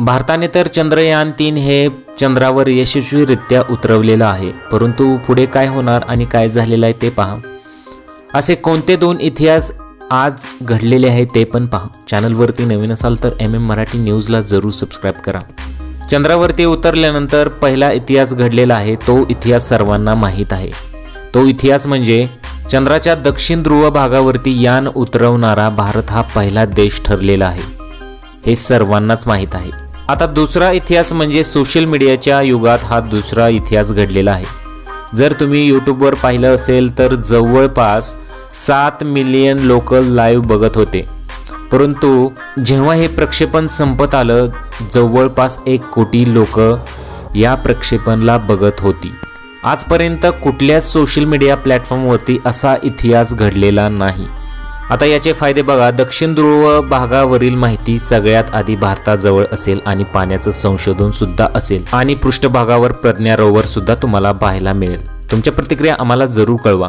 भारताने तर चंद्रयान तीन हे चंद्रावर यशस्वीरित्या उतरवलेलं आहे. परंतु पुढे काय होणार आणि काय झालेलं आहे ते पहा. असे कोणते दोन इतिहास आज घडलेले आहे ते पण पहा. चॅनलवरती नवीन असाल तर एम एम मराठी न्यूजला जरूर सबस्क्राईब करा. चंद्रावरती उतरल्यानंतर पहिला इतिहास घडलेला आहे तो इतिहास सर्वांना माहीत आहे. तो इतिहास म्हणजे चंद्राच्या दक्षिण ध्रुव भागावरती यान उतरवणारा भारत हा पहिला देश ठरलेला आहे. हे सर्वांनाच माहीत आहे. आता दुसरा इतिहास म्हणजे सोशल मीडियाच्या युगात हा दुसरा इतिहास घडलेला आहे. जर तुम्ही यूट्यूबवर पाहिलं असेल तर जवळपास सात मिलियन लोक लाईव्ह बघत होते. परंतु जेव्हा हे प्रक्षेपण संपत आलं जवळपास एक कोटी लोक या प्रक्षेपणला बघत होती. आजपर्यंत कुठल्याच सोशल मीडिया प्लॅटफॉर्मवरती असा इतिहास घडलेला नाही. आता याचे फायदे बघा. दक्षिण ध्रुव भागावरील माहिती सगळ्यात आधी भारताजवळ असेल आणि पाण्याचं संशोधन सुद्धा असेल. आणि पृष्ठभागावर प्रज्ञा रोवर सुद्धा तुम्हाला पाहायला मिळेल. तुमच्या प्रतिक्रिया आम्हाला जरूर कळवा.